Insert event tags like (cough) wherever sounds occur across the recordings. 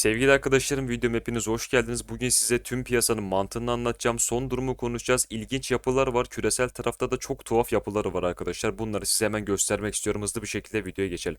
Sevgili arkadaşlarım videom hepiniz hoş geldiniz. Bugün size tüm piyasanın mantığını anlatacağım. Son durumu konuşacağız. İlginç yapılar var. Küresel tarafta da çok tuhaf yapıları var arkadaşlar. Bunları size hemen göstermek istiyorum. Hızlı bir şekilde videoya geçelim.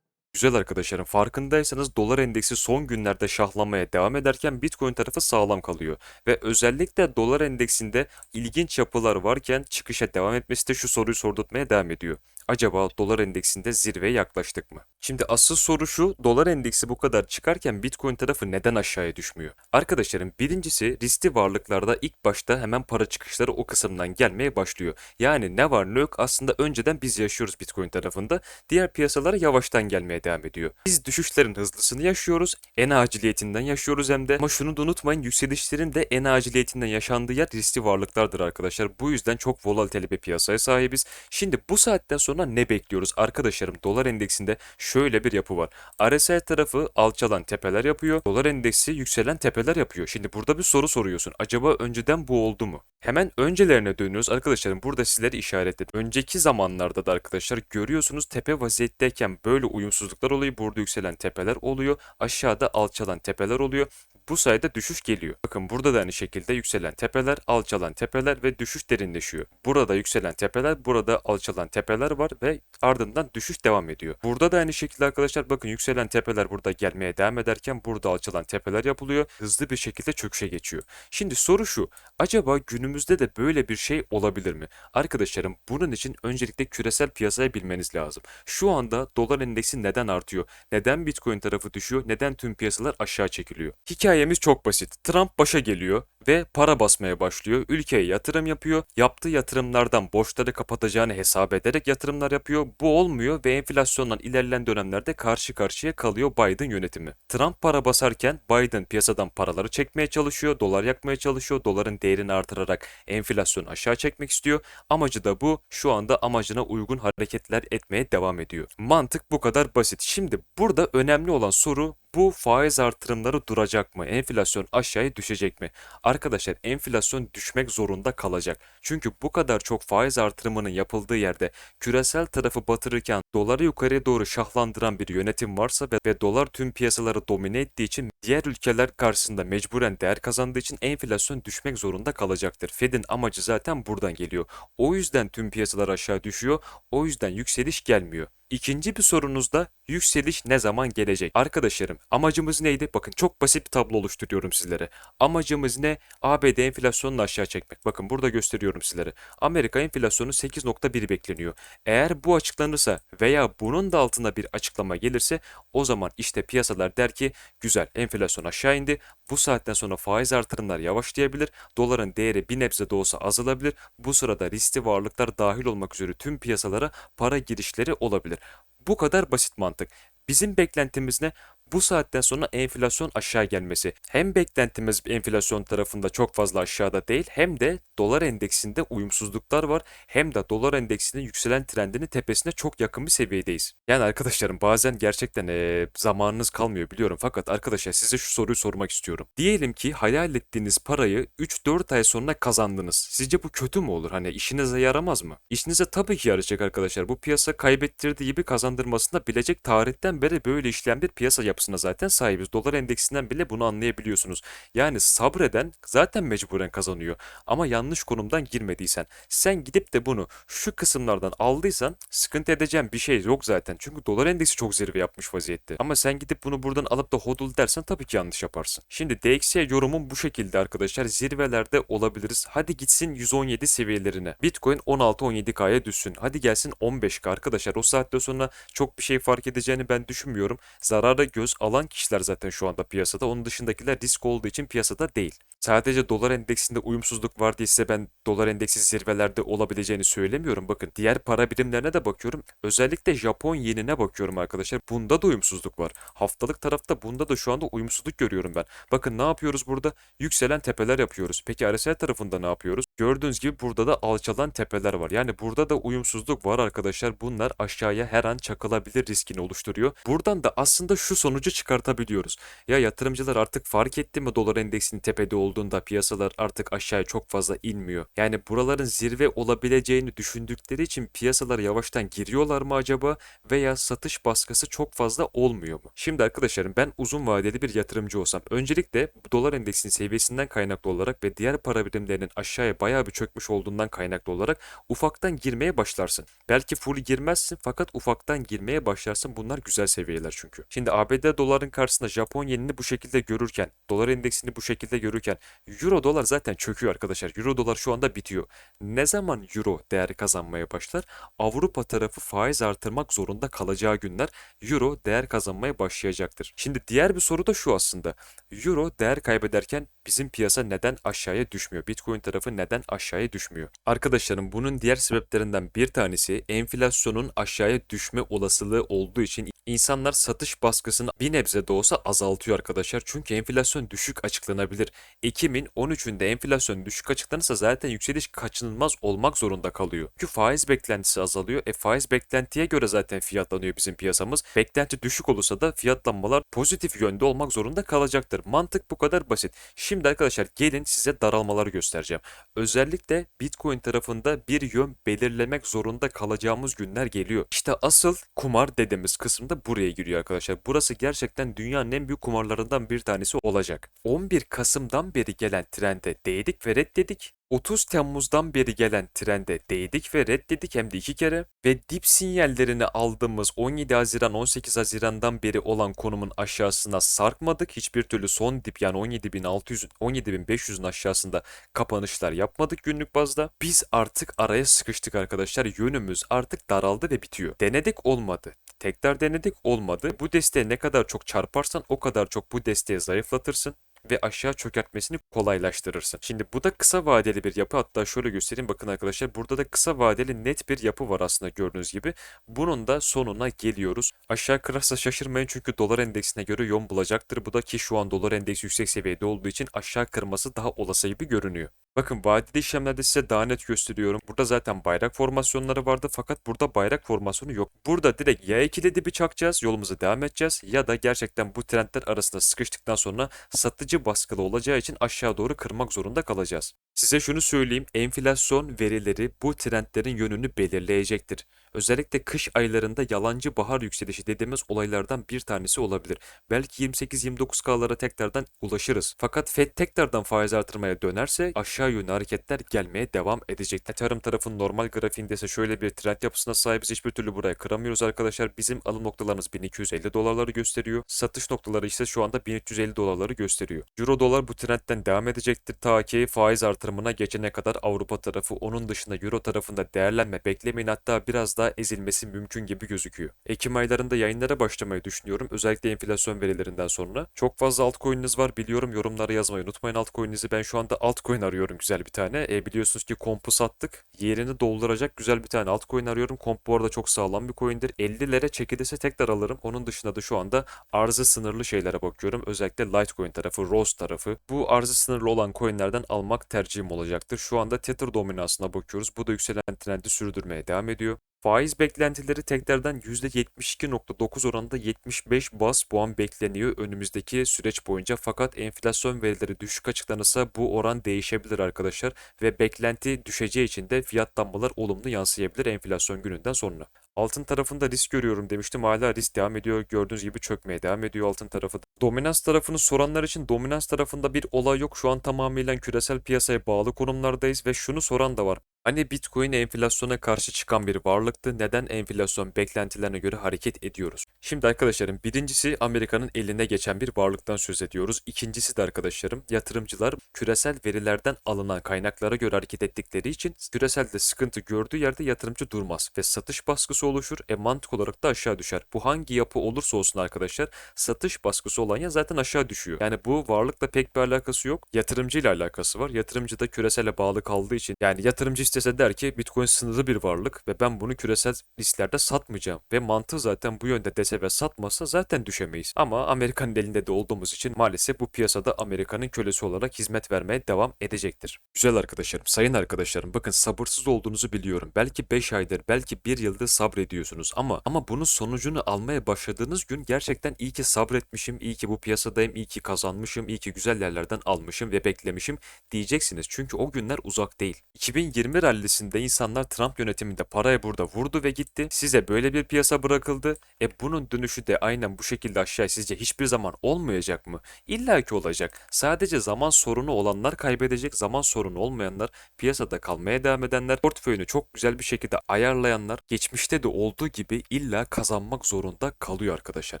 Güzel arkadaşlarım farkındaysanız dolar endeksi son günlerde şahlanmaya devam ederken Bitcoin tarafı sağlam kalıyor. Ve özellikle dolar endeksinde ilginç yapılar varken çıkışa devam etmesi de şu soruyu sordurtmaya devam ediyor. Acaba dolar endeksinde zirveye yaklaştık mı? Şimdi asıl soru şu, dolar endeksi bu kadar çıkarken Bitcoin tarafı neden aşağıya düşmüyor? Arkadaşlarım birincisi riskli varlıklarda ilk başta hemen para çıkışları o kısımdan gelmeye başlıyor. Yani ne var ne yok aslında önceden biz yaşıyoruz Bitcoin tarafında. Diğer piyasalara yavaştan gelmeye devam ediyor. Biz düşüşlerin hızlısını yaşıyoruz. En aciliyetinden yaşıyoruz hem de. Ama şunu da unutmayın yükselişlerin de en aciliyetinden yaşandığı yer riskli varlıklardır arkadaşlar. Bu yüzden çok volatil bir piyasaya sahibiz. Şimdi bu saatten sonra ne bekliyoruz? Arkadaşlarım dolar endeksinde şöyle bir yapı var. RSI tarafı alçalan tepeler yapıyor. Dolar endeksi yükselen tepeler yapıyor. Şimdi burada bir soru soruyorsun. Acaba önceden bu oldu mu? Hemen öncelerine dönüyoruz. Arkadaşlarım burada sizleri işaretledim. Önceki zamanlarda da arkadaşlar görüyorsunuz tepe vaziyetteyken böyle uyumsuzluklar oluyor. Burada yükselen tepeler oluyor. Aşağıda alçalan tepeler oluyor. Bu sayede düşüş geliyor. Bakın burada da aynı şekilde yükselen tepeler, alçalan tepeler ve düşüş derinleşiyor. Burada yükselen tepeler, burada alçalan tepeler var ve ardından düşüş devam ediyor. Burada da aynı şekilde arkadaşlar bakın yükselen tepeler burada gelmeye devam ederken burada alçalan tepeler yapılıyor. Hızlı bir şekilde çöküşe geçiyor. Şimdi soru şu. Acaba günümüzde de böyle bir şey olabilir mi? Arkadaşlarım bunun için öncelikle küresel piyasayı bilmeniz lazım. Şu anda dolar endeksi neden artıyor? Neden Bitcoin tarafı düşüyor? Neden tüm piyasalar aşağı çekiliyor? Hikayemiz çok basit. Trump başa geliyor ve para basmaya başlıyor. Ülkeye yatırım yapıyor. Yaptığı yatırımlardan borçları kapatacağını hesap ederek yatırımlar yapıyor. Bu olmuyor ve enflasyondan ilerleyen dönemlerde karşı karşıya kalıyor Biden yönetimi. Trump para basarken Biden piyasadan paraları çekmeye çalışıyor. Dolar yakmaya çalışıyor. Doların değerini artırarak enflasyonu aşağı çekmek istiyor. Amacı da bu. Şu anda amacına uygun hareketler etmeye devam ediyor. Mantık bu kadar basit. Şimdi burada önemli olan soru bu faiz artırımları duracak mı? Enflasyon aşağıya düşecek mi? Arkadaşlar enflasyon düşmek zorunda kalacak. Çünkü bu kadar çok faiz artırımının yapıldığı yerde küresel tarafı batırırken doları yukarıya doğru şahlandıran bir yönetim varsa ve, ve dolar tüm piyasaları domine ettiği için diğer ülkeler karşısında mecburen değer kazandığı için enflasyon düşmek zorunda kalacaktır. Fed'in amacı zaten buradan geliyor. O yüzden tüm piyasalar aşağı düşüyor. O yüzden yükseliş gelmiyor. İkinci bir sorunuz da yükseliş ne zaman gelecek? Arkadaşlarım amacımız neydi? Bakın çok basit bir tablo oluşturuyorum sizlere. Amacımız ne? ABD enflasyonunu aşağı çekmek. Bakın burada gösteriyorum sizlere. Amerika enflasyonu 8.1 bekleniyor. Eğer bu açıklanırsa veya bunun da altında bir açıklama gelirse o zaman işte piyasalar der ki güzel enflasyon aşağı indi. Bu saatten sonra faiz artırımlar yavaşlayabilir. Doların değeri bir nebze de olsa azalabilir. Bu sırada riskli varlıklar dahil olmak üzere tüm piyasalara para girişleri olabilir. Bu kadar basit mantık. Bizim beklentimiz ne? Bu saatten sonra enflasyon aşağı gelmesi. Hem beklentimiz enflasyon tarafında çok fazla aşağıda değil hem de dolar endeksinde uyumsuzluklar var. Hem de dolar endeksinin yükselen trendinin tepesine çok yakın bir seviyedeyiz. Yani arkadaşlarım bazen gerçekten ee, zamanınız kalmıyor biliyorum fakat arkadaşlar size şu soruyu sormak istiyorum. Diyelim ki hayal ettiğiniz parayı 3-4 ay sonra kazandınız. Sizce bu kötü mü olur? Hani işinize yaramaz mı? İşinize tabii ki yarayacak arkadaşlar. Bu piyasa kaybettirdiği gibi kazandırmasını da bilecek tarihten beri böyle işleyen bir piyasa yapısına zaten sahibiz. Dolar endeksinden bile bunu anlayabiliyorsunuz. Yani sabreden zaten mecburen kazanıyor. Ama yanlış konumdan girmediysen, sen gidip de bunu şu kısımlardan aldıysan sıkıntı edeceğim bir şey yok zaten. Çünkü dolar endeksi çok zirve yapmış vaziyette. Ama sen gidip bunu buradan alıp da hodl dersen tabii ki yanlış yaparsın. Şimdi DXY yorumum bu şekilde arkadaşlar. Zirvelerde olabiliriz. Hadi gitsin 117 seviyelerine. Bitcoin 16-17K'ya düşsün. Hadi gelsin 15K arkadaşlar. O saatte sonra çok bir şey fark edeceğini ben düşünmüyorum. Zarara göz alan kişiler zaten şu anda piyasada. Onun dışındakiler risk olduğu için piyasada değil. Sadece dolar endeksinde uyumsuzluk var diye size ben dolar endeksi zirvelerde olabileceğini söylemiyorum. Bakın diğer para birimlerine de bakıyorum. Özellikle Japon yenine bakıyorum arkadaşlar. Bunda da uyumsuzluk var. Haftalık tarafta bunda da şu anda uyumsuzluk görüyorum ben. Bakın ne yapıyoruz burada? Yükselen tepeler yapıyoruz. Peki RSI tarafında ne yapıyoruz? Gördüğünüz gibi burada da alçalan tepeler var. Yani burada da uyumsuzluk var arkadaşlar. Bunlar aşağıya her an çakılabilir riskini oluşturuyor. Buradan da aslında şu sonucu sonucu çıkartabiliyoruz. Ya yatırımcılar artık fark etti mi dolar endeksinin tepede olduğunda piyasalar artık aşağıya çok fazla inmiyor. Yani buraların zirve olabileceğini düşündükleri için piyasalar yavaştan giriyorlar mı acaba veya satış baskısı çok fazla olmuyor mu? Şimdi arkadaşlarım ben uzun vadeli bir yatırımcı olsam öncelikle dolar endeksinin seviyesinden kaynaklı olarak ve diğer para birimlerinin aşağıya bayağı bir çökmüş olduğundan kaynaklı olarak ufaktan girmeye başlarsın. Belki full girmezsin fakat ufaktan girmeye başlarsın. Bunlar güzel seviyeler çünkü. Şimdi ABD doların karşısında Japon yenini bu şekilde görürken, dolar endeksini bu şekilde görürken Euro dolar zaten çöküyor arkadaşlar. Euro dolar şu anda bitiyor. Ne zaman Euro değer kazanmaya başlar? Avrupa tarafı faiz artırmak zorunda kalacağı günler Euro değer kazanmaya başlayacaktır. Şimdi diğer bir soru da şu aslında. Euro değer kaybederken bizim piyasa neden aşağıya düşmüyor? Bitcoin tarafı neden aşağıya düşmüyor? Arkadaşlarım bunun diğer sebeplerinden bir tanesi enflasyonun aşağıya düşme olasılığı olduğu için insanlar satış baskısını bir nebze de olsa azaltıyor arkadaşlar. Çünkü enflasyon düşük açıklanabilir. Ekim'in 13'ünde enflasyon düşük açıklanırsa zaten yükseliş kaçınılmaz olmak zorunda kalıyor. Çünkü faiz beklentisi azalıyor. E faiz beklentiye göre zaten fiyatlanıyor bizim piyasamız. Beklenti düşük olursa da fiyatlanmalar pozitif yönde olmak zorunda kalacaktır. Mantık bu kadar basit. Şimdi arkadaşlar gelin size daralmaları göstereceğim. Özellikle Bitcoin tarafında bir yön belirlemek zorunda kalacağımız günler geliyor. İşte asıl kumar dediğimiz kısımda buraya giriyor arkadaşlar. Burası gerçekten dünyanın en büyük kumarlarından bir tanesi olacak. 11 Kasım'dan beri gelen trende değdik ve reddedik. 30 Temmuz'dan beri gelen trende değdik ve reddedik hem de iki kere ve dip sinyallerini aldığımız 17 Haziran 18 Haziran'dan beri olan konumun aşağısına sarkmadık. Hiçbir türlü son dip yani 17.600 17.500'ün aşağısında kapanışlar yapmadık günlük bazda. Biz artık araya sıkıştık arkadaşlar. Yönümüz artık daraldı ve bitiyor. Denedik olmadı. Tekrar denedik olmadı. Bu desteğe ne kadar çok çarparsan o kadar çok bu desteği zayıflatırsın ve aşağı çökertmesini kolaylaştırırsın. Şimdi bu da kısa vadeli bir yapı. Hatta şöyle göstereyim bakın arkadaşlar. Burada da kısa vadeli net bir yapı var aslında gördüğünüz gibi. Bunun da sonuna geliyoruz. Aşağı kırarsa şaşırmayın çünkü dolar endeksine göre yön bulacaktır. Bu da ki şu an dolar endeksi yüksek seviyede olduğu için aşağı kırması daha olası gibi görünüyor. Bakın vadeli işlemlerde size daha net gösteriyorum. Burada zaten bayrak formasyonları vardı fakat burada bayrak formasyonu yok. Burada direkt ya ikili dibi çakacağız, yolumuza devam edeceğiz ya da gerçekten bu trendler arasında sıkıştıktan sonra satıcı baskılı olacağı için aşağı doğru kırmak zorunda kalacağız. Size şunu söyleyeyim, enflasyon verileri bu trendlerin yönünü belirleyecektir. Özellikle kış aylarında yalancı bahar yükselişi dediğimiz olaylardan bir tanesi olabilir. Belki 28-29K'lara tekrardan ulaşırız. Fakat FED tekrardan faiz artırmaya dönerse aşağı yönlü hareketler gelmeye devam edecek. Tarım tarafın normal grafiğinde ise şöyle bir trend yapısına sahibiz. Hiçbir türlü buraya kıramıyoruz arkadaşlar. Bizim alım noktalarımız 1250 dolarları gösteriyor. Satış noktaları ise şu anda 1350 dolarları gösteriyor. Euro dolar bu trendten devam edecektir ta ki faiz artırımına geçene kadar Avrupa tarafı onun dışında Euro tarafında değerlenme beklemeyin hatta biraz daha ezilmesi mümkün gibi gözüküyor. Ekim aylarında yayınlara başlamayı düşünüyorum. Özellikle enflasyon verilerinden sonra. Çok fazla altcoin'iniz var biliyorum. Yorumlara yazmayı unutmayın altcoin'inizi. Ben şu anda altcoin arıyorum güzel bir tane. E, biliyorsunuz ki kompu sattık. Yerini dolduracak güzel bir tane altcoin arıyorum. Komp bu arada çok sağlam bir coin'dir. 50'lere çekilirse tekrar alırım. Onun dışında da şu anda arzı sınırlı şeylere bakıyorum. Özellikle Litecoin tarafı, Rose tarafı. Bu arzı sınırlı olan coin'lerden almak tercihim olacaktır. Şu anda Tether dominansına bakıyoruz. Bu da yükselen trendi sürdürmeye devam ediyor. Faiz beklentileri tekrardan %72.9 oranında 75 bas puan bekleniyor önümüzdeki süreç boyunca. Fakat enflasyon verileri düşük açıklanırsa bu oran değişebilir arkadaşlar ve beklenti düşeceği için de fiyatlanmalar olumlu yansıyabilir enflasyon gününden sonra. Altın tarafında risk görüyorum demiştim. Hala risk devam ediyor. Gördüğünüz gibi çökmeye devam ediyor altın tarafı. Dominans tarafını soranlar için dominans tarafında bir olay yok. Şu an tamamıyla küresel piyasaya bağlı konumlardayız ve şunu soran da var. Hani Bitcoin enflasyona karşı çıkan bir varlıktı. Neden enflasyon beklentilerine göre hareket ediyoruz? Şimdi arkadaşlarım birincisi Amerika'nın eline geçen bir varlıktan söz ediyoruz. İkincisi de arkadaşlarım yatırımcılar küresel verilerden alınan kaynaklara göre hareket ettikleri için küreselde sıkıntı gördüğü yerde yatırımcı durmaz ve satış baskısı oluşur. E mantık olarak da aşağı düşer. Bu hangi yapı olursa olsun arkadaşlar satış baskısı olan yer zaten aşağı düşüyor. Yani bu varlıkla pek bir alakası yok. Yatırımcı ile alakası var. Yatırımcı da küresele bağlı kaldığı için yani yatırımcı İstese der ki Bitcoin sınırlı bir varlık ve ben bunu küresel risklerde satmayacağım ve mantığı zaten bu yönde dese ve satmasa zaten düşemeyiz. Ama Amerika'nın elinde de olduğumuz için maalesef bu piyasada Amerika'nın kölesi olarak hizmet vermeye devam edecektir. Güzel arkadaşlarım, sayın arkadaşlarım bakın sabırsız olduğunuzu biliyorum. Belki 5 aydır, belki 1 yıldır sabrediyorsunuz ama ama bunun sonucunu almaya başladığınız gün gerçekten iyi ki sabretmişim, iyi ki bu piyasadayım, iyi ki kazanmışım, iyi ki güzel yerlerden almışım ve beklemişim diyeceksiniz. Çünkü o günler uzak değil. 2020 rallisinde insanlar Trump yönetiminde parayı burada vurdu ve gitti. Size böyle bir piyasa bırakıldı. E bunun dönüşü de aynen bu şekilde aşağı sizce hiçbir zaman olmayacak mı? İlla ki olacak. Sadece zaman sorunu olanlar kaybedecek, zaman sorunu olmayanlar, piyasada kalmaya devam edenler, portföyünü çok güzel bir şekilde ayarlayanlar, geçmişte de olduğu gibi illa kazanmak zorunda kalıyor arkadaşlar.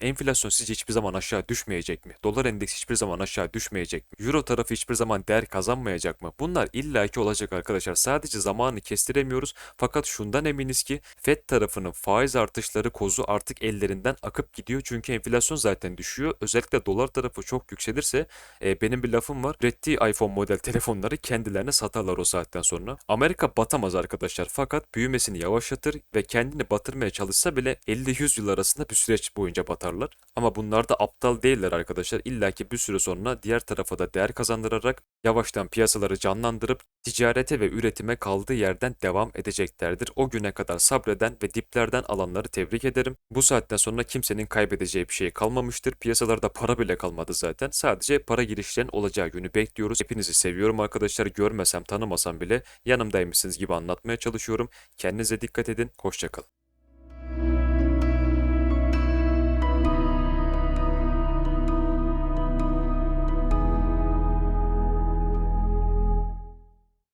Enflasyon sizce hiçbir zaman aşağı düşmeyecek mi? Dolar endeksi hiçbir zaman aşağı düşmeyecek mi? Euro tarafı hiçbir zaman değer kazanmayacak mı? Bunlar illaki olacak arkadaşlar. Sadece zamanı kestiremiyoruz. Fakat şundan eminiz ki FED tarafının faiz artışları kozu artık ellerinden akıp gidiyor. Çünkü enflasyon zaten düşüyor. Özellikle dolar tarafı çok yükselirse e, benim bir lafım var. Ürettiği iPhone model (laughs) telefonları kendilerine satarlar o saatten sonra. Amerika batamaz arkadaşlar. Fakat büyümesini yavaşlatır ve kendini batırmaya çalışsa bile 50-100 yıl arasında bir süreç boyunca batarlar. Ama bunlar da aptal değiller arkadaşlar. İlla ki bir süre sonra diğer tarafa da değer kazandırarak yavaştan piyasaları canlandırıp ticarete ve üretime kaldığı yerden devam edeceklerdir. O güne kadar sabreden ve diplerden alanları tebrik ederim. Bu saatten sonra kimsenin kaybedeceği bir şey kalmamıştır. Piyasalarda para bile kalmadı zaten. Sadece para girişlerin olacağı günü bekliyoruz. Hepinizi seviyorum arkadaşlar. Görmesem tanımasam bile yanımdaymışsınız gibi anlatmaya çalışıyorum. Kendinize dikkat edin. Hoşçakalın.